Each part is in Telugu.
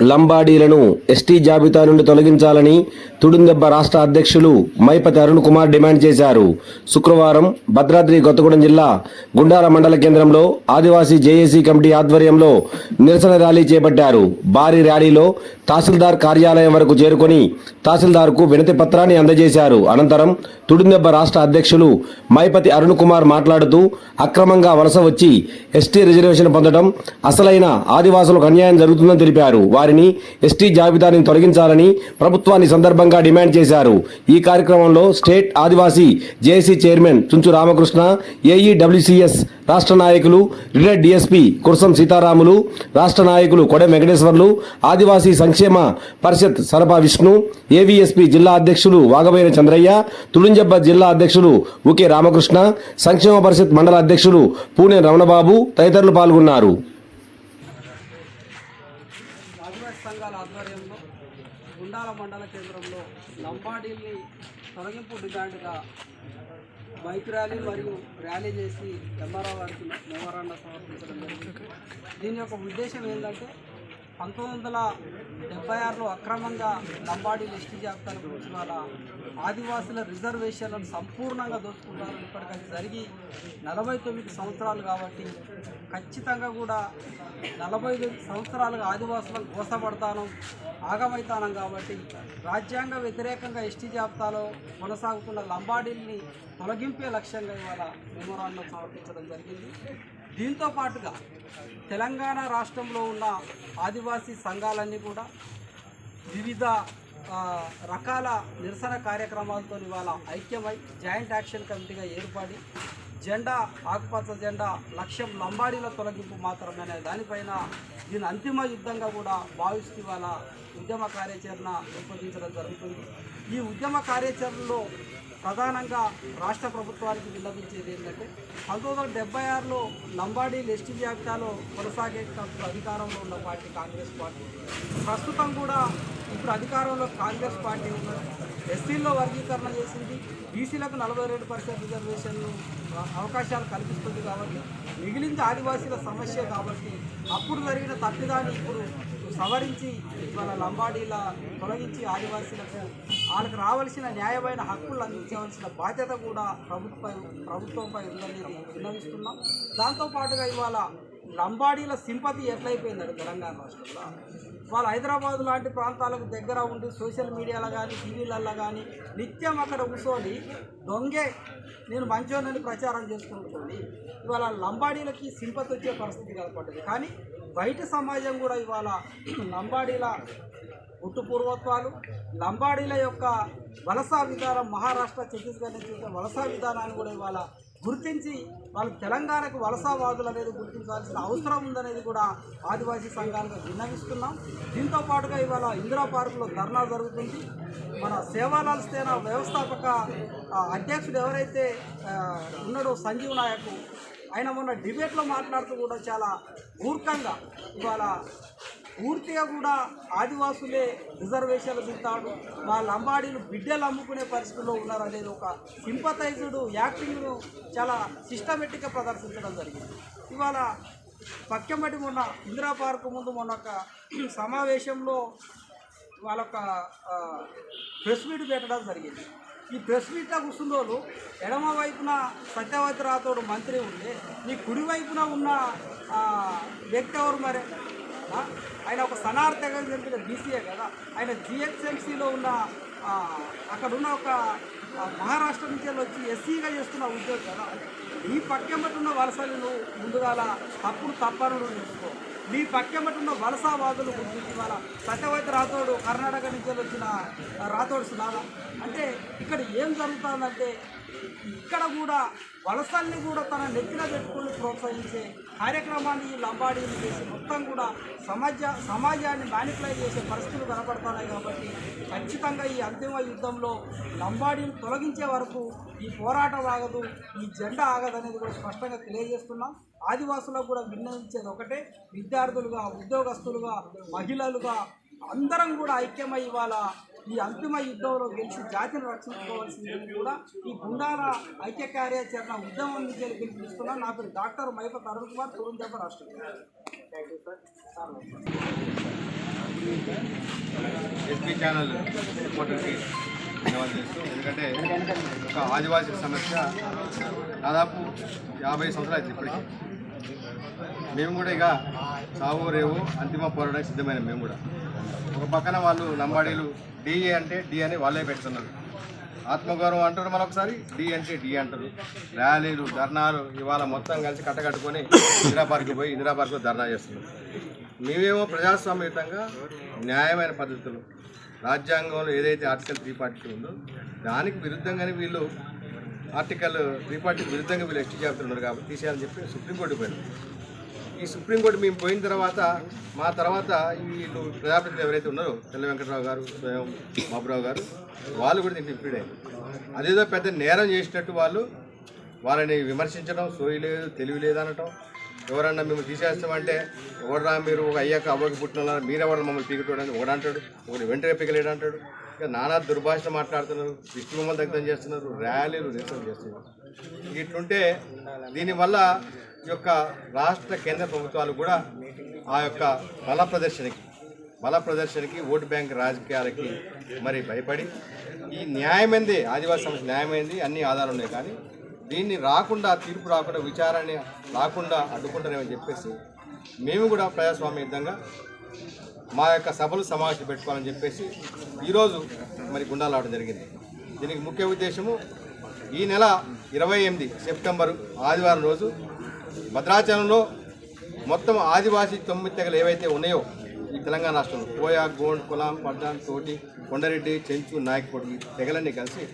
లంబాడీలను ఎస్టీ జాబితా నుండి తొలగించాలని తుడుందెబ్బ రాష్ట్ర అధ్యక్షులు మైపతి అరుణ్ కుమార్ డిమాండ్ చేశారు. శుక్రవారం భద్రాద్రి కొత్తగూడెం జిల్లా గుండాల మండల కేంద్రంలో ఆదివాసీ జేఏసీ కమిటీ ఆధ్వర్యంలో నిరసన ర్యాలీ చేపట్టారు. భారీ ర్యాలీలో తహసీల్దార్ కార్యాలయం వరకు చేరుకొని తహసీల్దార్కు వినతి పత్రాన్ని అందజేశారు. అనంతరం తుడుందెబ్బ రాష్ట్ర అధ్యక్షులు మైపతి అరుణ్ కుమార్ మాట్లాడుతూ అక్రమంగా వలస వచ్చి ఎస్టీ రిజర్వేషన్ పొందడం అసలైన ఆదివాసులకు అన్యాయం జరుగుతుందని తెలిపారు. వారిని ఎస్టీ జాబితాని తొలగించాలని ప్రభుత్వాన్ని సందర్భంగా డిమాండ్ చేశారు. ఈ కార్యక్రమంలో state Adivasi JAC chairman Chunchu Ramakrishna AEWCS రాష్ట్ర నాయకులు రిటైర్డ్ డిఎస్పీ కుర్సం సీతారాములు రాష్ట్ర నాయకులు కొడె వెంకటేశ్వర్లు ఆదివాసీ సంక్షేమ పరిషత్ సరపా విష్ణు ఏవీఎస్పీ జిల్లా అధ్యక్షులు వాగబైన చంద్రయ్య తుడుంజబ్బ జిల్లా అధ్యక్షులు ఉకే రామకృష్ణ సంక్షేమ పరిషత్ మండల అధ్యక్షులు పూణె రమణబాబు తదితరులు పాల్గొన్నారు ఆదివాసీ సంఘాల ఆధ్వర్యంలో గుండాల మండల కేంద్రంలో లంబాడీల్ని తొలగింపు డిమాండ్గా బైక్ ర్యాలీ మరియు ర్యాలీ చేసి ఎంఆర్ఓ గారికి మెమోరాండం సమర్పించడం జరిగింది. దీని యొక్క ఉద్దేశం ఏంటంటే పంతొమ్మిది వందల డెబ్బై ఆరులో అక్రమంగా లంబాడీ ఎస్టీ జాబితాను గురించి వాళ్ళ ఆదివాసుల రిజర్వేషన్లను సంపూర్ణంగా దోచుకుంటారు ఇప్పటికైతే జరిగి నలభై తొమ్మిది సంవత్సరాలు కాబట్టి ఖచ్చితంగా కూడా నలభై సంవత్సరాలుగా ఆదివాసులకు మోసపడతాను ఆగమైతానం కాబట్టి రాజ్యాంగ వ్యతిరేకంగా ఎస్టీ జాబితాలో కొనసాగుతున్న లంబాడీల్ని తొలగింపే లక్ష్యంగా ఇవాళ మెమోరాండం సమర్పించడం జరిగింది. దీంతో పాటుగా తెలంగాణ రాష్ట్రంలో ఉన్న ఆదివాసీ సంఘాలన్నీ కూడా వివిధ రకాల నిరసన కార్యక్రమాలతో ఇవాళ ఐక్యమై జాయింట్ యాక్షన్ కమిటీగా ఏర్పడి జెండా ఆకుపచ్చ జెండా లక్ష్యం లంబాడీల తొలగింపు మాత్రమేనే దానిపైన దీని అంతిమ యుద్ధంగా కూడా భావిస్తూ ఇవాళ ఉద్యమ కార్యాచరణ రూపొందించడం జరుగుతుంది. ఈ ఉద్యమ కార్యాచరణలో ప్రధానంగా రాష్ట్ర ప్రభుత్వానికి విన్నవించేది ఏంటంటే పంతొమ్మిది వందల డెబ్బై ఆరులో లంబాడీ ఎస్టీ జాబితాలో కొనసాగేటప్పుడు అధికారంలో ఉన్న పార్టీ కాంగ్రెస్ పార్టీ. ప్రస్తుతం కూడా ఇప్పుడు అధికారంలో కాంగ్రెస్ పార్టీ ఉన్నది ఎస్సీల్లో వర్గీకరణ చేసింది. బీసీలకు నలభై రెండు పర్సెంట్ రిజర్వేషన్లు అవకాశాలు కల్పిస్తుంది కాబట్టి మిగిలింది ఆదివాసీల సమస్య కాబట్టి అప్పుడు జరిగిన తప్పిదాన్ని ఇప్పుడు సవరించి మన లంబాడీల తొలగించి ఆదివాసీలకు వాళ్ళకి రావాల్సిన న్యాయమైన హక్కులు అందించవలసిన బాధ్యత కూడా ప్రభుత్వపై ప్రభుత్వంపై ఉందని విన్నవిస్తున్నాం. దాంతోపాటుగా ఇవాళ లంబాడీల సింపతి ఎట్లయిపోయిందండి తెలంగాణ రాష్ట్రంలో? వాళ్ళు హైదరాబాద్ లాంటి ప్రాంతాలకు దగ్గర ఉండి సోషల్ మీడియాలో కానీ టీవీలలో కానీ నిత్యం అక్కడ కూర్చొని దొంగే నేను మంచోనని ప్రచారం చేసుకుంటుంది. ఇవాళ లంబాడీలకి సింపతి వచ్చే పరిస్థితి కనపడ్డది. కానీ బయట సమాజం కూడా ఇవాళ లంబాడీల పుట్టు పూర్వత్వాలు లంబాడీల యొక్క వలస విధానం మహారాష్ట్ర ఛత్తీస్గఢ్ నుంచి వలస విధానాన్ని కూడా ఇవాళ గుర్తించి వాళ్ళు తెలంగాణకు వలసవాదులు అనేది గుర్తించాల్సిన అవసరం ఉందనేది కూడా ఆదివాసీ సంఘాలుగా విన్నవిస్తున్నాం. దీంతో పాటుగా ఇవాళ ఇందిరా పార్కులో ధర్నా జరుగుతుంది. మన సేవాలాల్ సేన వ్యవస్థాపక అధ్యక్షుడు ఎవరైతే ఉన్నాడో సంజీవ్ నాయక్ ఆయన మొన్న డిబేట్లో మాట్లాడుతూ కూడా చాలా మూర్ఖంగా ఇవాళ పూర్తిగా కూడా ఆదివాసులే రిజర్వేషన్లు తింటాడు మా లంబాడీలు బిడ్డలు అమ్ముకునే పరిస్థితిలో ఉన్నారు అనేది ఒక సింపతైజ్డ్ యాక్టింగ్ను చాలా సిస్టమేటిక్గా ప్రదర్శించడం జరిగింది. ఇవాళ పక్కెంబటి మొన్న ఇందిరా పార్క్ ముందు మొన్న ఒక సమావేశంలో వాళ్ళొక ప్రెస్ మీట్ పెట్టడం జరిగింది. ఈ ప్రెస్ మీట్లో కూర్చున్న వాళ్ళు ఎడమ వైపున సత్యవతి రాథోడు మంత్రి ఉండే ఈ కుడి వైపున ఉన్న వ్యక్తి ఎవరు మరి? కదా? ఆయన ఒక సనార్ జరిపిన బీసీఏ కదా? ఆయన జిహెచ్ఎంసీలో ఉన్న అక్కడున్న అక్కడ ఉన్న ఒక మహారాష్ట్ర నుంచి వెళ్ళి వచ్చి ఎస్సీగా చేస్తున్న ఉద్యోగం కదా? నీ పక్కెంబటి ఉన్న వలసలు నువ్వు ముందుగాల తప్పుడు తప్పను నువ్వు నీ పక్కెంబటి ఉన్న వలసవాదులు గుర్తించి సత్యవతి రాథోడు కర్ణాటక నుంచి వెళ్ళి వచ్చిన రాథోడు సునాదా. అంటే ఇక్కడ ఏం జరుగుతుందంటే ఇక్కడ కూడా వలసల్ని కూడా తన నెత్తిన పెట్టుకుని ప్రోత్సహించే కార్యక్రమాన్ని ఈ లంబాడీలు చేసి మొత్తం కూడా సమాజ సమాజాన్ని మ్యానిపులై చేసే పరిస్థితులు కనపడుతున్నాయి కాబట్టి ఖచ్చితంగా ఈ అంతిమ యుద్ధంలో లంబాడీని తొలగించే వరకు ఈ పోరాటం ఆగదు ఈ జెండా ఆగదు అనేది కూడా స్పష్టంగా తెలియజేస్తున్నాం. ఆదివాసులకు కూడా విన్నవించేది ఒకటే విద్యార్థులుగా ఉద్యోగస్తులుగా మహిళలుగా అందరం కూడా ఐక్యమై ఇవాళ ఈ అంతిమ యుద్ధంలో గెలిచి జాతిని రక్షించుకోవాల్సిందని కూడా ఈ గుండాల ఐక్య కార్యాచరణ ఉద్యమం నుంచి పిలుపునిస్తున్నాం నా పేరు డాక్టర్ మైప అరుణ్ కుమార్ తురుంజప్ప రాష్ట్రం. ఎస్పీ ఛానల్ రిపోర్టర్కి ధన్యవాదాలు చేస్తూ ఎందుకంటే ఒక ఆదివాసీ సమస్య దాదాపు యాభై సంవత్సరాలు అయితే ఇప్పటికీ. మేము కూడా ఇక సాగు రేవు అంతిమ పోరాటానికి సిద్ధమైన మేము కూడా. ఒక పక్కన వాళ్ళు లంబాడీలు డిఏ అంటే డి అని వాళ్ళే పెడుతున్నారు. ఆత్మగౌరవం అంటారు మరొకసారి డి అంటే డి అంటారు. ర్యాలీలు ధర్నాలు ఇవాళ మొత్తం కలిసి కట్టకట్టుకొని ఇందిరా పార్క్కి పోయి ఇందిరా పార్క్లో ధర్నా చేస్తున్నారు. మేమేమో ప్రజాస్వామ్యయుతంగా న్యాయమైన పద్ధతులు రాజ్యాంగంలో ఏదైతే ఆర్టికల్ త్రీ ఫార్టీ ఉందో దానికి విరుద్ధంగానే వీళ్ళు ఆర్టికల్ త్రీ ఫార్టీకి విరుద్ధంగా వీళ్ళు ఎస్టీ చేస్తున్నారు కాబట్టి తీసేయాలని చెప్పి సుప్రీంకోర్టు పోయినారు ఈ సుప్రీంకోర్టు మేము పోయిన తర్వాత మా తర్వాత వీళ్ళు ప్రజాప్రతినిధులు ఎవరైతే ఉన్నారో తెల్ల వెంకటరావు గారు స్వయం బాబురావు గారు వాళ్ళు కూడా దీన్ని ఇంప్లీడ్ అయ్యారు. అదేదో పెద్ద నేరం చేసినట్టు వాళ్ళు వాళ్ళని విమర్శించడం సోయి లేదు తెలివి లేదనటం ఎవరన్నా మేము తీసేస్తామంటే ఎవడరా మీరు? ఒక అయ్యాక అవ్వకి పుట్టిన మీరెవరు మమ్మల్ని పీకటోడని ఒకడంటాడు ఒకటి వెంటనే పీకలేడు అంటాడు. ఇక నానా దుర్భాషణ మాట్లాడుతున్నారు విష్ణు మమ్మల్ని దగ్ధం చేస్తున్నారు ర్యాలీలు నిరసన చేస్తున్నారు. ఇట్లుంటే దీనివల్ల యొక్క రాష్ట్ర కేంద్ర ప్రభుత్వాలు కూడా ఆ యొక్క బల ప్రదర్శనకి బల ప్రదర్శనకి ఓటు బ్యాంక్ రాజకీయాలకి మరి భయపడి ఈ న్యాయమైంది ఆదివాసీ సమస్య న్యాయమైంది అన్ని ఆధారాలు ఉన్నాయి కానీ దీన్ని రాకుండా తీర్పు రాకుండా విచారణ రాకుండా అడ్డుకుంటారేమని చెప్పేసి మేము కూడా ప్రజాస్వామ్యయుద్ధంగా మా యొక్క సభలు సమావేశం పెట్టుకోవాలని చెప్పేసి ఈరోజు మరి గుండాలాడడం జరిగింది. దీనికి ముఖ్య ఉద్దేశము ఈ నెల ఇరవై ఎనిమిది సెప్టెంబరు ఆదివారం రోజు భద్రాచలంలో మొత్తం ఆదివాసీ తొమ్మిది తెగలు ఏవైతే ఉన్నాయో ఈ తెలంగాణ రాష్ట్రంలో కోయా గోండ్ కులాం పడ్డాన్ తోటి కొండరెడ్డి చెంచు నాయక్పూడి ఈ తెగలన్నీ కలిసి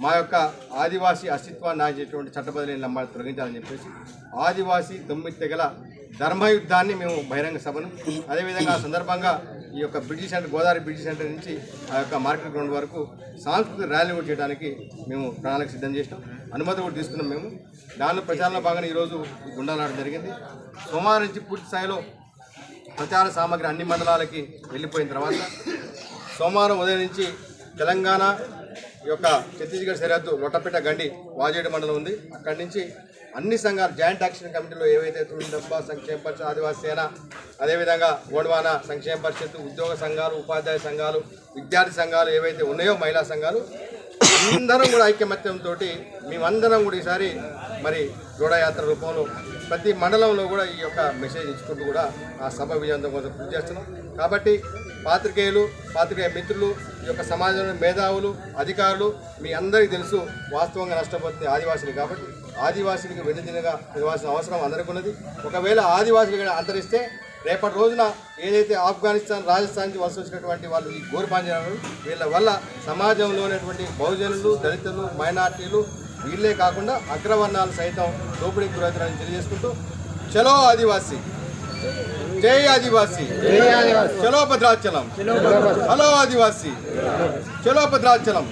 మా యొక్క ఆదివాసీ అస్తిత్వాన్ని నాయచేటువంటి చట్టబదిలీ నమ్మాలి తొలగించాలని చెప్పేసి ఆదివాసీ తొమ్మిది తెగల ధర్మయుద్ధాన్ని మేము బహిరంగ సభను అదేవిధంగా ఆ సందర్భంగా ఈ యొక్క British centre Godavari British centre నుంచి ఆ యొక్క మార్కెట్ గ్రౌండ్ వరకు సాంస్కృతిక ర్యాలీ కూడా చేయడానికి మేము ప్రణాళిక సిద్ధం చేసినాం. అనుమతి కూడా తీసుకున్నాం మేము. దానిలో ప్రచారంలో భాగంగా ఈరోజు ఈ జరిగింది. సోమవారం నుంచి పూర్తి స్థాయిలో ప్రచార సామాగ్రి అన్ని మండలాలకి వెళ్ళిపోయిన తర్వాత సోమవారం ఉదయం నుంచి తెలంగాణ ఈ యొక్క ఛత్తీస్గఢ్ సరిహద్దు లొట్టపేట గండి వాజేడు మండలం ఉంది. అక్కడి నుంచి అన్ని సంఘాలు జాయింట్ యాక్షన్ కమిటీలో ఏవైతే తుండబ్బ సంక్షేమ పరిషత్ ఆదివాసీ సేన అదేవిధంగా గోడ్వాన సంక్షేమ పరిషత్ ఉద్యోగ సంఘాలు ఉపాధ్యాయ సంఘాలు విద్యార్థి సంఘాలు ఏవైతే ఉన్నాయో మహిళా సంఘాలు అందరం కూడా ఐక్యమత్యంతో మేమందరం కూడా ఈసారి మరి జోడయాత్ర రూపంలో ప్రతి మండలంలో కూడా ఈ యొక్క మెసేజ్ ఇచ్చుకుంటూ కూడా ఆ సభ విజయంతో కోసం కృషి చేస్తున్నాం. కాబట్టి పాత్రికేయులు పాత్రికేయ మిత్రులు ఈ యొక్క సమాజంలో మేధావులు అధికారులు మీ అందరికీ తెలుసు వాస్తవంగా నష్టపోతుంది ఆదివాసులు కాబట్టి ఆదివాసులకు వెన్నుదినగా నిర్వాల్సిన అవసరం అందరికీ ఉన్నది. ఒకవేళ ఆదివాసులు కూడా అంతరిస్తే రేపటి రోజున ఏదైతే ఆఫ్ఘనిస్తాన్ రాజస్థాన్ నుంచి వలస వచ్చినటువంటి వాళ్ళు ఈ గోరుపాంజనాలు వీళ్ళ వల్ల సమాజంలో ఉన్నటువంటి బహుజనులు దళితులు మైనార్టీలు వీళ్ళే కాకుండా అగ్రవర్ణాలు సైతం దోపిడీకి గురవుతారని తెలియజేసుకుంటూ చలో ఆదివాసీ! జై ఆదివాసీ. చలో భద్రాచలం. హలో ఆదివాసీ. చలో భద్రాచలం.